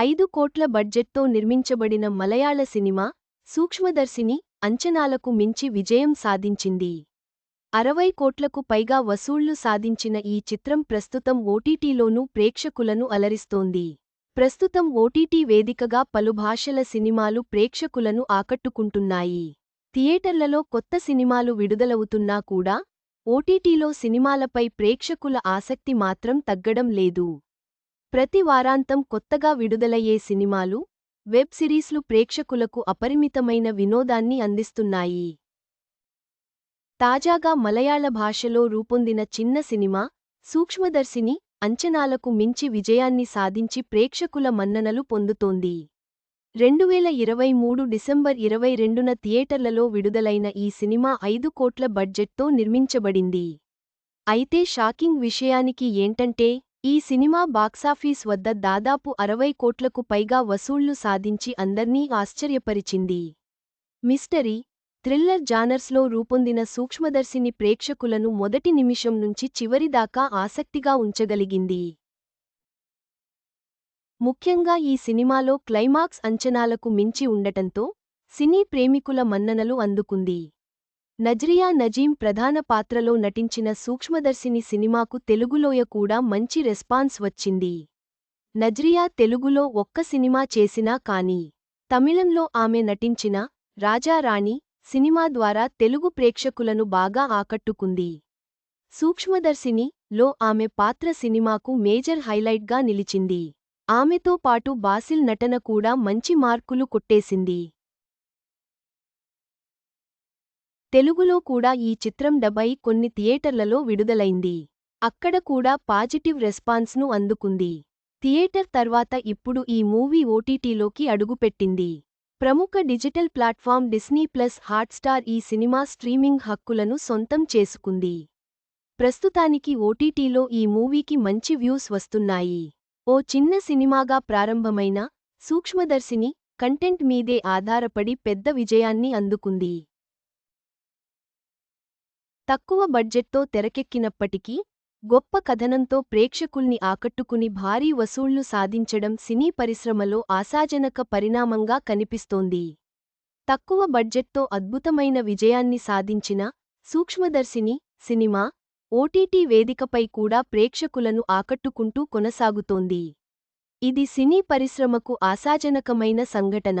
ఐదు కోట్ల బడ్జెట్తో నిర్మించబడిన మలయాళ సినిమా సూక్ష్మదర్శిని అంచనాలకు మించి విజయం సాధించింది. అరవై కోట్లకు పైగా వసూళ్ళు సాధించిన ఈ చిత్రం ప్రస్తుతం ఓటీటీలోనూ ప్రేక్షకులను అలరిస్తోంది. ప్రస్తుతం ఓటీటీ వేదికగా పలు భాషల సినిమాలు ప్రేక్షకులను ఆకట్టుకుంటున్నాయి. థియేటర్లలో కొత్త సినిమాలు విడుదలవుతున్నా కూడా ఓటీటీలో సినిమాలపై ప్రేక్షకుల ఆసక్తి మాత్రం తగ్గడం లేదు. ప్రతి వారాంతం కొత్తగా విడుదలయ్యే సినిమాలు వెబ్ సిరీస్లు ప్రేక్షకులకు అపరిమితమైన వినోదాన్ని అందిస్తున్నాయి. తాజాగా మలయాళ భాషలో రూపొందిన చిన్న సినిమా సూక్ష్మదర్శిని అంచనాలకు మించి విజయాన్ని సాధించి ప్రేక్షకుల మన్ననలు పొందుతోంది. రెండువేల ఇరవై మూడు డిసెంబర్ ఇరవై రెండున థియేటర్లలో విడుదలైన ఈ సినిమా ఐదు కోట్ల బడ్జెట్తో నిర్మించబడింది. అయితే షాకింగ్ విషయానికి ఏంటంటే ఈ సినిమా బాక్సాఫీస్ వద్ద దాదాపు అరవై కోట్లకు పైగా వసూళ్ళు సాధించి అందర్నీ ఆశ్చర్యపరిచింది. మిస్టరీ థ్రిల్లర్ జానర్స్లో రూపొందిన సూక్ష్మదర్శిని ప్రేక్షకులను మొదటి నిమిషం నుంచి చివరిదాకా ఆసక్తిగా ఉంచగలిగింది. ముఖ్యంగా ఈ సినిమాలో క్లైమాక్స్ అంచనాలకు మించి ఉండటంతో సినీ ప్రేమికుల మన్ననలు అందుకుంది. నజ్రియా నజీం ప్రధాన పాత్రలో నటించిన సూక్ష్మదర్శిని సినిమాకు తెలుగులోయ కూడా మంచి రెస్పాన్స్ వచ్చింది. నజ్రియా తెలుగులో ఒక్క సినిమా చేసినా కాని తమిళంలో ఆమె నటించిన రాజారాణి సినిమా ద్వారా తెలుగు ప్రేక్షకులను బాగా ఆకట్టుకుంది. సూక్ష్మదర్శిని లో ఆమె పాత్ర సినిమాకు మేజర్ హైలైట్గా నిలిచింది. ఆమెతో పాటు బాసిల్ నటన కూడా మంచి మార్కులు కొట్టేసింది. తెలుగులో కూడా ఈ చిత్రం డబై కొన్ని థియేటర్లలో విడుదలైంది. అక్కడ కూడా పాజిటివ్ రెస్పాన్స్ను అందుకుంది. థియేటర్ తర్వాత ఇప్పుడు ఈ మూవీ ఓటీటీలోకి అడుగుపెట్టింది. ప్రముఖ digital platform Disney plus Hotstar ఈ సినిమా స్ట్రీమింగ్ హక్కులను సొంతం చేసుకుంది. ప్రస్తుతానికి ఓటీటీలో ఈ మూవీకి మంచి వ్యూస్ వస్తున్నాయి. ఓ చిన్న సినిమాగా ప్రారంభమైన సూక్ష్మదర్శిని కంటెంట్ మీదే ఆధారపడి పెద్ద విజయాన్ని అందుకుంది. తక్కువ బడ్జెట్తో తెరకెక్కినప్పటికీ గొప్ప కథనంతో ప్రేక్షకుల్ని ఆకట్టుకుని భారీ వసూళ్ళు సాధించడం సినీ పరిశ్రమలో ఆశాజనక పరిణామంగా కనిపిస్తోంది. తక్కువ బడ్జెట్తో అద్భుతమైన విజయాన్ని సాధించిన సూక్ష్మదర్శిని సినిమా ఓటీటీ వేదికపై కూడా ప్రేక్షకులను ఆకట్టుకుంటూ కొనసాగుతోంది. ఇది సినీ పరిశ్రమకు ఆశాజనకమైన సంఘటన.